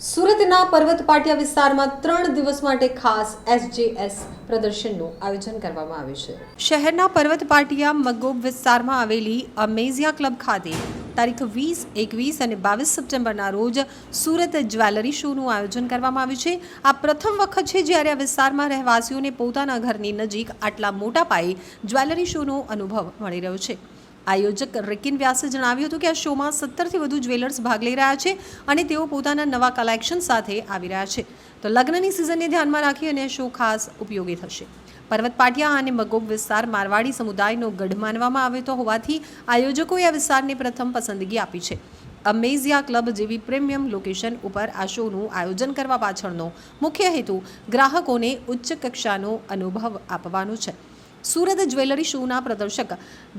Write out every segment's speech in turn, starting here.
સુરતના પર્વત પાટિયા વિસ્તારમાં ત્રણ દિવસ માટે ખાસ એસજેએસ પ્રદર્શનનું આયોજન કરવામાં આવ્યું છે. શહેરના પર્વત પાટિયા મગોબ વિસ્તારમાં આવેલી અમેઝિયા ક્લબ ખાતે તારીખ વીસ, એકવીસ અને બાવીસ સપ્ટેમ્બરના રોજ સુરત જ્વેલરી શોનું આયોજન કરવામાં આવ્યું છે. આ પ્રથમ વખત છે જ્યારે આ વિસ્તારમાં રહેવાસીઓને પોતાના ઘરની નજીક આટલા મોટા પાયે જ્વેલરી શોનો અનુભવ મળી રહ્યો છે. આયોજક રિકિન વ્યાસે જણાવ્યું હતું કે આ શોમાં સત્તરથી વધુ જ્વેલર્સ ભાગ લઈ રહ્યા છે અને તેઓ પોતાના નવા કલેક્શન સાથે આવી રહ્યા છે. તો લગ્નની સિઝનને ધ્યાનમાં રાખી અને શો ખાસ ઉપયોગી થશે. પર્વત પાટિયા અને મગોબ વિસ્તાર મારવાડી સમુદાયનો ગઢ માનવામાં આવ્યો હોવાથી આયોજકોએ આ વિસ્તારને પ્રથમ પસંદગી આપી છે. અમેઝિયા ક્લબ જેવી પ્રીમિયમ લોકેશન ઉપર આ શોનું આયોજન કરવા પાછળનો મુખ્ય હેતુ ગ્રાહકોને ઉચ્ચ કક્ષાનો અનુભવ આપવાનો છે. સુરત જ્વેલરી શોના પ્રદર્શક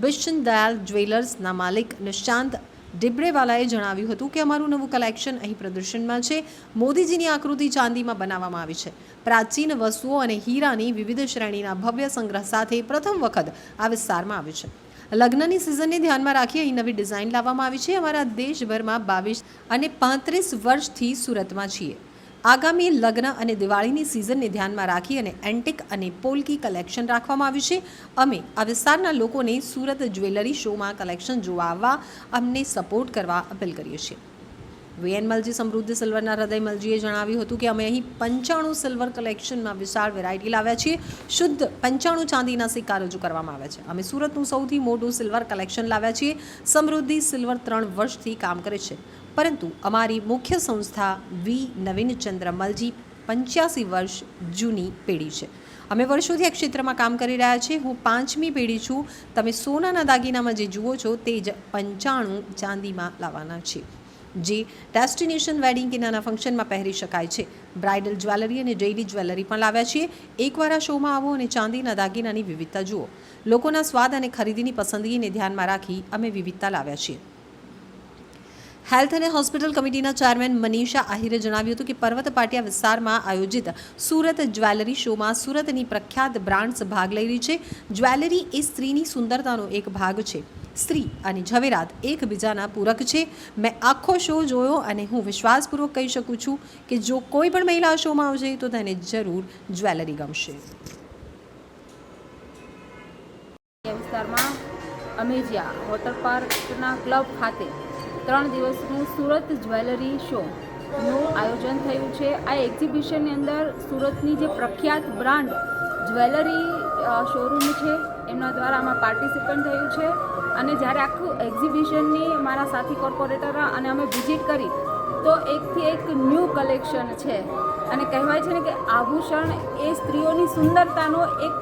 બિશન દયાલ જ્વેલર્સના માલિક નિશાંત ડિબ્રેવાલાએ જણાવ્યું હતું કે અમારું નવું કલેક્શન અહીં પ્રદર્શનમાં છે. મોદીજીની આકૃતિ ચાંદીમાં બનાવવામાં આવી છે. પ્રાચીન વસ્તુઓ અને હીરાની વિવિધ શ્રેણીના ભવ્ય સંગ્રહ સાથે પ્રથમ વખત આ વિસ્તારમાં આવ્યું છે. લગ્નની સિઝનને ધ્યાનમાં રાખી અહીં નવી ડિઝાઇન લાવવામાં આવી છે. અમારા દેશભરમાં બાવીસ અને પાંત્રીસ વર્ષથી સુરતમાં છીએ. આગામી લગ્ન અને દિવાળીની સિઝનને ધ્યાનમાં રાખી અને એન્ટિક અને પોલકી કલેક્શન રાખવામાં આવ્યું છે. અમે આ વિસ્તારના લોકોને સુરત જ્વેલરી શોમાં કલેક્શન જોવા આવવા અમને સપોર્ટ કરવા અપીલ કરીએ છીએ. વીએન મલજી સમૃદ્ધ સિલ્વરના હૃદય મલજીએ જણાવ્યું હતું કે અમે અહીં પંચાણું સિલ્વર કલેક્શનમાં વિશાળ વેરાયટી લાવ્યા છીએ. શુદ્ધ પંચાણું ચાંદીના સિક્કા રજૂ કરવામાં આવ્યા છે. અમે સુરતનું સૌથી મોટું સિલ્વર કલેક્શન લાવ્યા છીએ. સમૃદ્ધિ સિલ્વર ત્રણ વર્ષથી કામ કરે છે. પરંતુ અમારી મુખ્ય સંસ્થા વી નવીનચંદ્ર મલજી પંચ્યાસી વર્ષ જૂની પેઢી છે. અમે વર્ષોથી આ ક્ષેત્રમાં કામ કરી રહ્યા છીએ. હું પાંચમી પેઢી છું. તમે સોનાના દાગીનામાં જે જુઓ છો તે જ પંચાણું ચાંદીમાં લાવવાના છે. જે ડેસ્ટિનેશન વેડિંગ કે નાના ફંક્શનમાં પહેરી શકાય છે. બ્રાઇડલ જ્વેલરી અને ડેઇલી જ્વેલરી પણ લાવ્યા છીએ. એકવાર આ શોમાં આવો અને ચાંદીના દાગીનાની વિવિધતા જુઓ. લોકોના સ્વાદ અને ખરીદીની પસંદગીને ધ્યાનમાં રાખી અમે વિવિધતા લાવ્યા છીએ. હેલ્થ અને હોસ્પિટલ કમિટીના ચેરમેન મનીષા આહિરે જણાવ્યું હતું કે પર્વત પાટિયા વિસ્તારમાં આયોજિત સુરત જ્વેલરી શોમાં સુરતની પ્રખ્યાત બ્રાન્ડ્સ ભાગ લઈ રહી છે. જ્વેલરી એ સ્ત્રીની સુંદરતાનો એક ભાગ છે. સ્ત્રી અને ઝવેરાત એકબીજાના પૂરક છે. મેં આખો શો જોયો અને હું વિશ્વાસપૂર્વક કહી શકું છું કે જો કોઈ પણ મહિલા શોમાં આવશે તો તેને જરૂર જ્વેલરી ગમશે. વિસ્તારમાં અમેજિયા વોટર પાર્કના ક્લબ ખાતે ત્રણ દિવસનું સુરત જ્વેલરી શોનું આયોજન થયું છે. આ એક્ઝિબિશનની અંદર સુરતની જે પ્રખ્યાત બ્રાન્ડ જ્વેલરી શોરૂમ છે, એમના દ્વારા આમાં પાર્ટિસિપન્ટ થયું છે. અને જ્યારે આખું એક્ઝિબિશનની મારા સાથી કોર્પોરેટર અને અમે વિઝિટ કરી, તો એકથી એક ન્યૂ કલેક્શન છે. અને કહેવાય છે ને કે આભૂષણ એ સ્ત્રીઓની સુંદરતાનો એક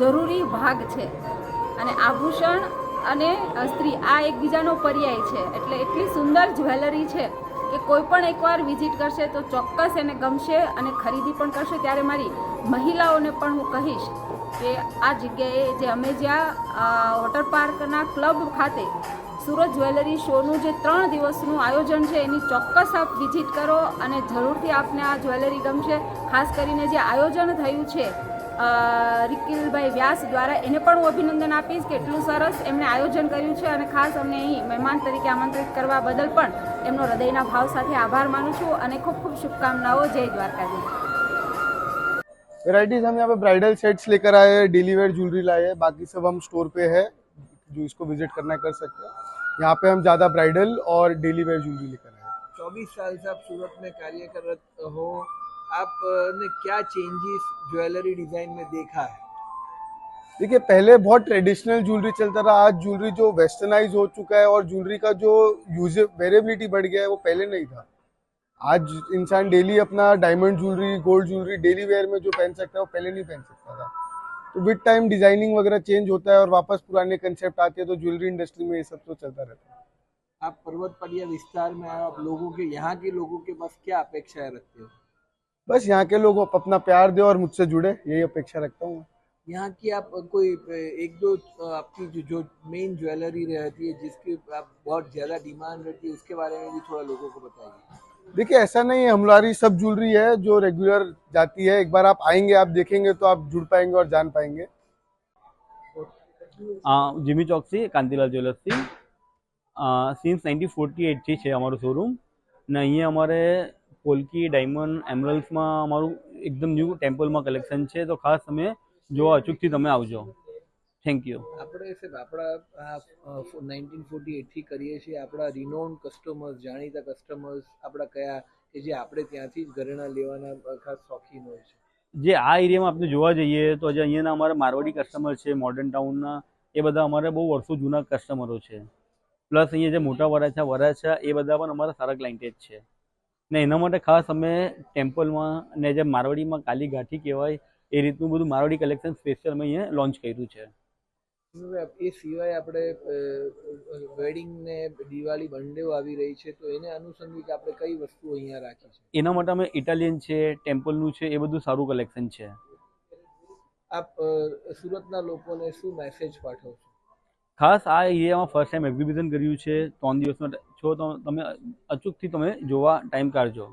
જરૂરી ભાગ છે. અને આભૂષણ અને સ્ત્રી આ એકબીજાનો પર્યાય છે. એટલે એટલી સુંદર જ્વેલરી છે કે કોઈ પણ એકવાર વિઝિટ કરશે તો ચોક્કસ એને ગમશે અને ખરીદી પણ કરશે. ત્યારે મારી મહિલાઓને પણ હું કહીશ કે આ જગ્યાએ જે અમે જ્યાં વોટર પાર્કના ક્લબ ખાતે સુરત જ્વેલરી શોનું જે ત્રણ દિવસનું આયોજન છે, એની ચોક્કસ આપ વિઝિટ કરો અને જરૂરથી આપને આ જ્વેલરી ગમશે. ખાસ કરીને જે આયોજન થયું છે રિકિલભાઈ વ્યાસ દ્વારા એને પણ હું અભિનંદન આપીશ કે એટલું સરસ એમણે આયોજન કર્યું છે અને ખાસ અમને અહીં મહેમાન તરીકે આમંત્રિત કરવા બદલ પણ એમનો હૃદયના ભાવ સાથે આભાર માનું છું અને ખૂબ ખૂબ શુભકામનાઓ જય દ્વારકાધીશ वेराइटीज हम यहाँ पे ब्राइडल सेट्स लेकर आए हैं डेली वेयर ज्वेलरी लाए हैं बाकी सब हम स्टोर पे है जो इसको विजिट करना है कर सकते हैं यहाँ पे हम ज़्यादा ब्राइडल और डेली वेयर ज्वेलरी लेकर आए हैं चौबीस साल से आप सूरत में कार्य कर हो आपने क्या चेंजेस ज्वेलरी डिज़ाइन में देखा है? देखिए पहले बहुत ट्रेडिशनल ज्वेलरी चलता था आज ज्वेलरी जो वेस्टर्नाइज हो चुका है और ज्वेलरी का जो यूज़ वेरेबिलिटी बढ़ गया है वो पहले नहीं था। आज इंसान डेली अपना diamond jewellery gold jewellery daily wear में जो पहन सकता है वो पहले नहीं पहन सकता था। तो विद टाइम डिज़ाइनिंग वगैरह चेंज होता है और वापस पुराने कंसेप्ट आते हैं तो ज्वेलरी इंडस्ट्री में ये सब तो चलता रहता है। आप पर्वत पड़िया विस्तार में आप लोगों के यहाँ के लोगों के पास क्या अपेक्षाएँ रखते हो? बस यहाँ के लोग अपना प्यार दे और मुझसे जुड़े यही अपेक्षा रखता हूँ यहाँ की आप कोई एक दो आपकी जो जो मेन ज्वेलरी रहती है जिसकी आप बहुत ज्यादा डिमांड रहती है उसके बारे में भी थोड़ा लोगों को बताइए देखिए ऐसा नहीं है हमारी सब ज्वेलरी है जो रेगुलर जाती है एक बार आप आएंगे आप देखेंगे तो आप जुड़ पाएंगे और जान पाएंगे Jimmy Choksi Kantilal જ્વેલર્સથી since nineteen forty એઇટથી છે અમારું શોરૂમ ને અહીંયા અમારે પોલકી ડાયમંડ એમરલ્સમાં અમારું એકદમ ન્યૂ ટેમ્પલમાં કલેક્શન છે. તો ખાસ તમે જોવા અચૂકથી તમે આવજો. થેન્ક યુ આપણે સાહેબ આપણા નાઇન્ટીન ફોર્ટી એટથી કરીએ છીએ આપણા રિનોન કસ્ટમર્સ જાણીતા કસ્ટમર્સ આપણા કયા કે જે આપણે ત્યાંથી જ ઘરેણા લેવાના ખાસ શોખીન હોય છે. જે આ એરિયામાં આપણે જોવા જઈએ તો જે અહીંયાના અમારા મારવાડી કસ્ટમર છે મોડર્ન ટાઉનના એ બધા અમારા બહુ વર્ષો જૂના કસ્ટમરો છે. પ્લસ અહીંયા જે મોટા વરાછા વરાછા એ બધા પણ અમારા સારા ક્લાઇન્ટેજ છે. ને એના માટે ખાસ અમે ટેમ્પલમાં ને જે મારવાડીમાં કાલી ગાંઠી કહેવાય એ રીતનું બધું મારવાડી કલેક્શન સ્પેશિયલ અમે અહીંયા લોન્ચ કર્યું છે. એ સિવાય આપણે વેડિંગ ને દિવાળી બંડેઓ આવી રહી છે તો એને અનુસંધિત આપણે કઈ વસ્તુ અહીંયા રાખી છે? એના માટે અમે ઇટાલિયન છે ટેમ્પલનું છે એ બધું સારું કલેક્શન છે. આપ સુરતના લોકોને શું મેસેજ પાઠવશો? ખાસ આ એરિયામાં ફર્સ્ટ ટાઈમ એક્ઝિબિશન કર્યું છે, ત્રણ દિવસમાં છો તો તમે અચૂકથી તમે જોવા ટાઈમ કાઢજો.